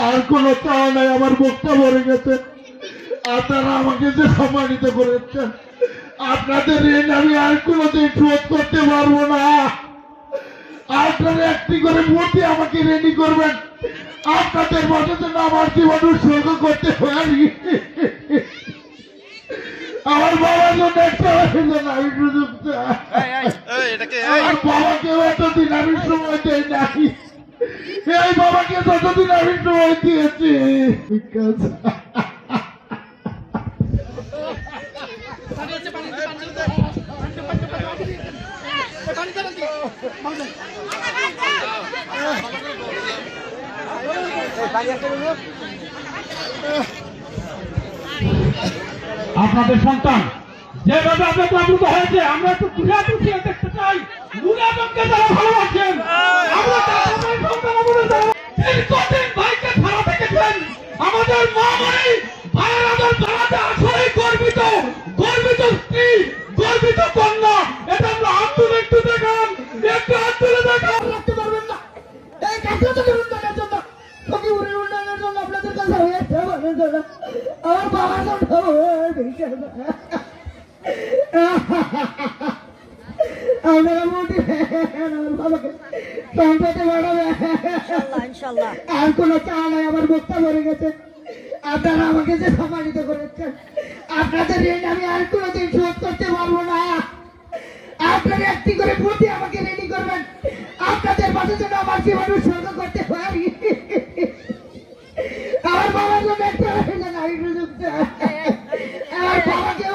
আর কোনো চাও নাই আমার ভরে গেছে আপনারা আমাকে যে সম্মানিত করেছেন আপনাদের ঋণ আমি আর কোনোদিন শোধ করতে পারব না আপনারা একটি করে মূর্তি আমাকে রেডি করবেন আপনাদের মতো আমার জীবন উৎসর্গ করতে পারি আমার বাবার জন্য একটা জন্য আমি সুযোগ চাই। এই এটাকে এই আমার বাবাকেও এতদিন আমি সময় দেই নাই। এই বাবাকে যতদিন আমি সময় দিয়েছি Because আপনাদের সন্তান যেভাবে আপনি আপ্লুত হয়েছে, আমরা একটু তুলে পুষিয়ে দেখতে চাই। নুরাজনকে যারা ভালোবাসেন আমাদের মা মানে ভাইয়ের আদর গর্বিত। গর্বিত স্ত্রী, গর্বিত কন্যা। আমার বাবার আপনারা মোটি ইনশাল্লাহ আর কোনো চা নাই, আমার মুখটা ভরে গেছে। আপনারা আমাকে যে সম্মানিত করেছেন, আপনাদের ঋণ আমি আর কোনোদিন শোধ করতে পারব না। আপনারা একটি করে বুদ্ধি আমাকে রেডি করবেন। আপনাদের পাশে যেন আমার জীবন উৎসর্গ করতে পারি। আমার বাবার জন্য একটা হয়েছে নারী সুযোগ